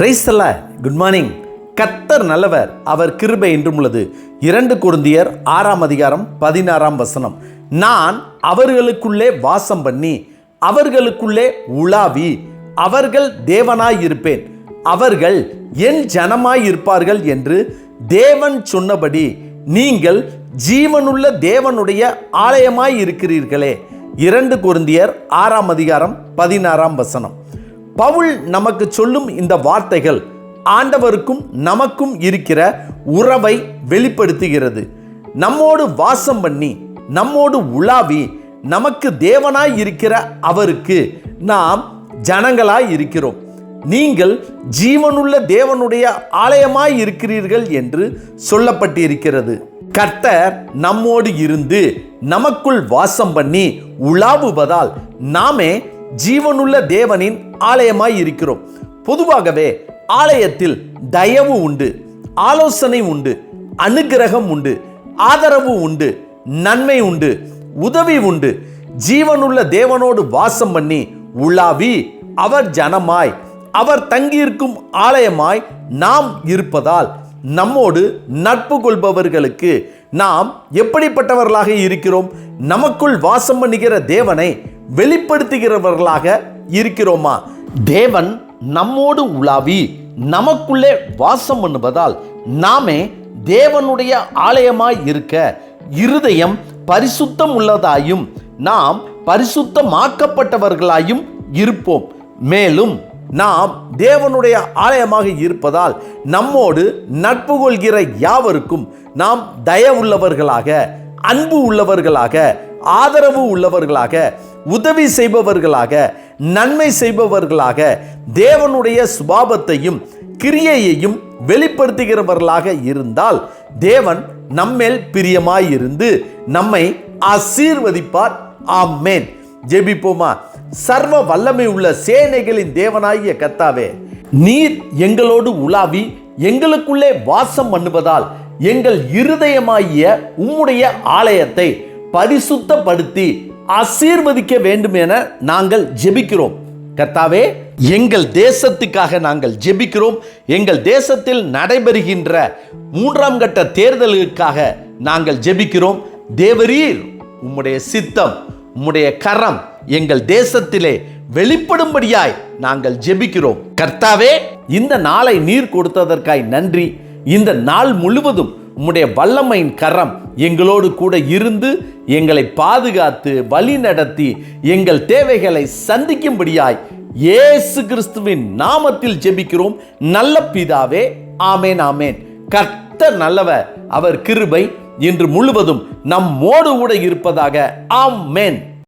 பிரைஸ்தல்ல good morning கத்தர் நல்லவர் அவர் கிருபை என்றும் உள்ளது. இரண்டு குருந்தியர் ஆறாம் அதிகாரம் பதினாறாம் வசனம். நான் அவர்களுக்குள்ளே வாசம் பண்ணி அவர்களுக்குள்ளே உலாவி அவர்கள் தேவனாய் இருப்பேன். அவர்கள் என் ஜனமாய் இருப்பார்கள் என்று தேவன் சொன்னபடி நீங்கள் ஜீவனுள்ள தேவனுடைய ஆலயமாய் இருக்கிறீர்களே. இரண்டு குருந்தியர் ஆறாம் அதிகாரம் பதினாறாம் வசனம். பவுல் நமக்கு சொல்லும் இந்த வார்த்தைகள் ஆண்டவருக்கும் நமக்கும் இருக்கிற உறவை வெளிப்படுத்துகிறது. நம்மோடு வாசம் பண்ணி நம்மோடு உலாவி நமக்கு தேவனாய் இருக்கிற அவருக்கு நாம் ஜனங்களாய் இருக்கிறோம். நீங்கள் ஜீவனுள்ள தேவனுடைய ஆலயமாய் இருக்கிறீர்கள் என்று சொல்லப்பட்டிருக்கிறது. கர்த்தர் நம்மோடு இருந்து நமக்குள் வாசம் பண்ணி உலாவுவதால் நாமே ஜீவனுள்ள தேவனின் ஆலயமாய் இருக்கிறோம். பொதுவாகவே ஆலயத்தில் தயவு உண்டு ஆலோசனை உண்டு அனுக்கிரகம் உண்டு ஆதரவு உண்டு நன்மை உண்டு உதவி உண்டு. ஜீவனுள்ள தேவனோடு வாசம் பண்ணி உலாவி அவர் ஜனமாய் அவர் தங்கியிருக்கும் ஆலயமாய் நாம் இருப்பதால் நம்மோடு நட்பு கொள்பவர்களுக்கு நாம் எப்படிப்பட்டவர்களாக இருக்கிறோம்? நமக்குள் வாசம் பண்ணுகிற தேவனை வெளிப்படுத்துகிறவர்களாக இருக்கிறோமா? தேவன் நம்மோடு உலாவி நமக்குள்ளே வாசம் பண்ணுவதால் நாமே தேவனுடைய ஆலயமாய் இருக்க இருதயம் பரிசுத்தம் உள்ளதாயும் நாம் பரிசுத்தமாக்கப்பட்டவர்களாயும் இருப்போம். மேலும் நாம் தேவனுடைய ஆலயமாக இருப்பதால் நம்மோடு நட்பு கொள்கிற யாவருக்கும் நாம் தயவுள்ளவர்களாக அன்பு உள்ளவர்களாக ஆதரவு உள்ளவர்களாக உதவி செய்பவர்களாக நன்மை செய்பவர்களாக தேவனுடைய சுபாவத்தையும் கிரியையையும் வெளிப்படுத்துகிறவர்களாக இருந்தால் தேவன் நம்மேல் பிரியமாயிருந்து நம்மை ஆசீர்வதிப்பார். ஆமேன். ஜெபிப்போமா? சர்வ வல்லமை உள்ள சேனைகளின் தேவனாகிய கத்தாவே நீர் எங்களோடு உலாவி எங்களுக்குள்ளே வாசம் பண்ணுவதால் எங்கள் இருதயமாகிய உம்முடைய ஆலயத்தை பரிசுத்தப்படுத்தி ஆசீர்வதிக்க வேண்டும் என நாங்கள் ஜெபிக்கிறோம். கர்த்தாவே எங்கள் தேசத்துக்காக நாங்கள் ஜெபிக்கிறோம். எங்கள் தேசத்தில் நடைபெறுகின்ற மூன்றாம் கட்ட தேர்தலுக்காக நாங்கள் ஜெபிக்கிறோம். தேவரீர் உம்முடைய சித்தம் உம்முடைய கரம் எங்கள் தேசத்திலே வெளிப்படும்படியாய் நாங்கள் ஜெபிக்கிறோம். கர்த்தாவே இந்த நாளை நீர் கொடுத்ததற்காய் நன்றி. இந்த நாள் முழுவதும் உம்முடைய வல்லமையின் கரம் எங்களோடு கூட இருந்து எங்களை பாதுகாத்து வழி நடத்தி எங்கள் தேவைகளை சந்திக்கும்படியாய் இயேசு கிறிஸ்துவின் நாமத்தில் ஜெபிக்கிறோம். நல்ல பிதாவே ஆமேன் ஆமேன். கர்த்தர் நல்லவர் அவர் கிருபை இன்று முழுவதும் நம்மோடு கூட இருப்பதாக ஆமேன்.